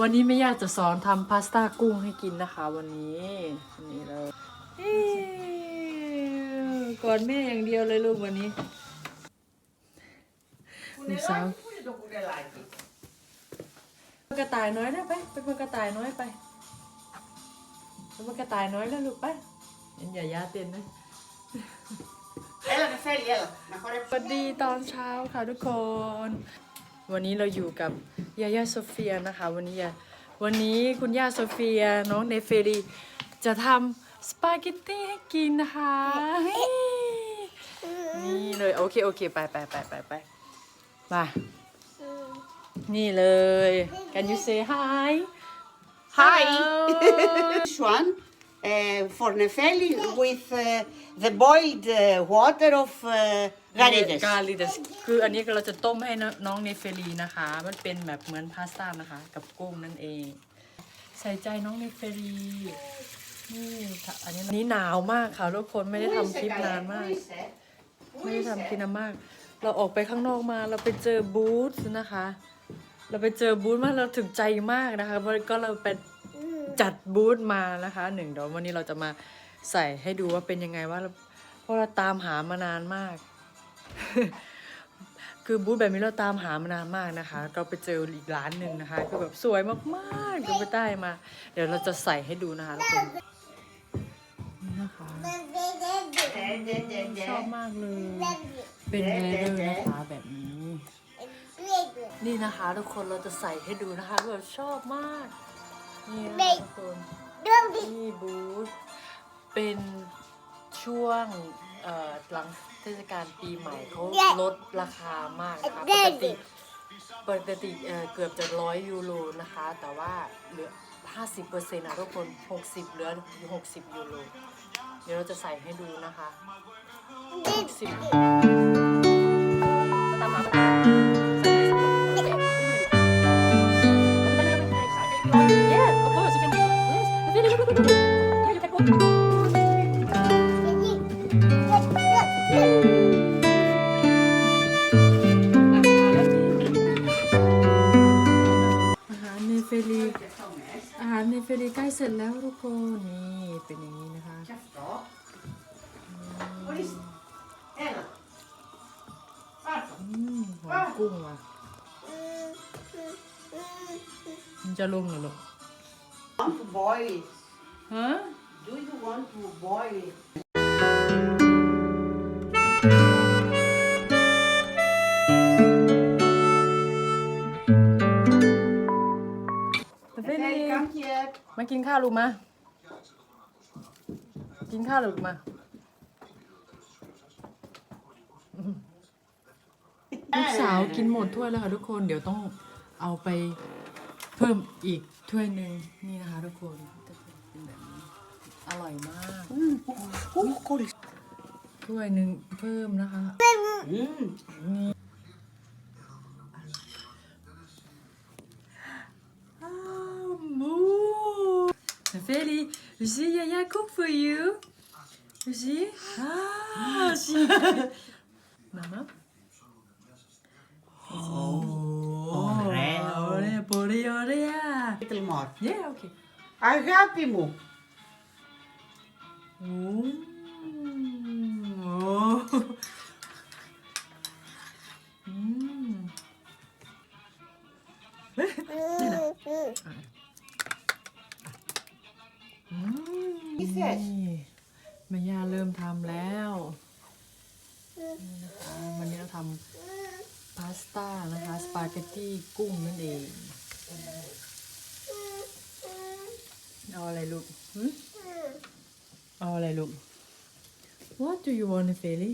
วันนี้ไม่อยากจะสอนทำพาสต้ากุ้งให้กินนะคะ วันนี้วันนี้เลยเอ้ยก่อนแม่อย่างเดียวเลยลูกวันนี้ลูกสาวกระต่ายน้อยได้ไปไปเป็นกระต่ายน้อยไปเป็นกระต่ายน้อยแล้วลูกไปเห็นอย่าย่าเต้นนะ Ella che fai ella, ma quale สวัสดีตอนเช้าค่ะทุกคน วันนี้เราอยู่กับยาย่าโซเฟียนะคะวันนี้ยาวันนี้คุณย่าโซเฟียน้องเนเฟรีจะทำสปาเกตตี้ให้กินนะคะเฮ้ยนี่เลยโอเคโอเคไปไปไปไปไปมานี่เลย Can you say hi Hi. Hello. This one uh, for Nefeli with uh, the boiled uh, water of uh, Garides. กาลิเดสคืออันนี้เราจะต้มให้น้องเนเฟรีนะคะ มันเป็นแบบเหมือนพาสต้านะคะ กับกุ้งนั่นเอง ใส่ใจน้องเนเฟรีนี่ค่ะอันนี้อันนี้หนาวมากค่ะทุกคนไม่ได้ทำคลิปนานมาก ไม่ได้ทำคลิปนานมาก เราออกไปข้างนอกมาเราไปเจอบูธนะคะ เราไปเจอบูธมากเราถึงใจมากนะคะเพราะก็เราไป จัดบูธมานะคะหนึ่งเดี๋ยววันนี้เราจะมาใส่ให้ดูว่าเป็นยังไงว่าเพราะเราตามหามานานมาก คือบูธแบบนี้เราตามหามานานมากนะคะก็ไปเจออีกร้านหนึ่งนะคะ คือแบบสวยมากๆก็ไปได้มา เดี๋ยวเราจะใส่ให้ดูนะคะทุกคนนี่นะคะชอบมากเลย เป็นเลเดอร์นะคะแบบนี้ นี่นะคะ ทุกคนเราจะใส่ให้ดูนะคะแบบชอบมาก นี่นะคะทุกคนนี่บูธเป็นช่วงเอ่อหลังเทศกาลปีใหม่เขาลดราคามากนะคะปกติปกติเอ่อเกือบจะร้อยยูโรนะคะ แต่ว่าเหลือ 50%นะทุกคน 60เหลืออยู่60 ยูโรเดี๋ยวเราจะใส่ให้ดูนะคะ60ตามหมาใส่ไปสิ Yeah, of course you เฟรีใกล้เสร็จแล้วทุกคนนี่เป็นอย่างนี้นะคะ What is Ella? Guarda. อืมหอมกุ้งว่ะมันจะลงเหรอลูก Want to boil it? ฮะ Do you want to boil ข้าวลูกมา กินข้าวลูกมาลูกสาวกินหมดถ้วยแล้วค่ะทุกคน เดี๋ยวต้องเอาไปเพิ่มอีกถ้วยหนึ่งนี่นะคะทุกคนจะเป็นแบบนี้อร่อยมาก Oh, cori. ถ้วยหนึ่งเพิ่มนะคะ Mm. Feli, you see Yaya cook for you. You see? Ah, she. Mama. Oh, Ωραίο. ωραία, πολύ ωραία. Little more. Yeah, okay. Αγάπη μου. Mm. แม่ย่าเริ่มทำแล้วนี่นะคะวันนี้เราทำพาสต้านะคะ สปาเกตตี้กุ้งนั่นเอง เอาอะไรลูกเอาอะไรลูก What do you want, Feli?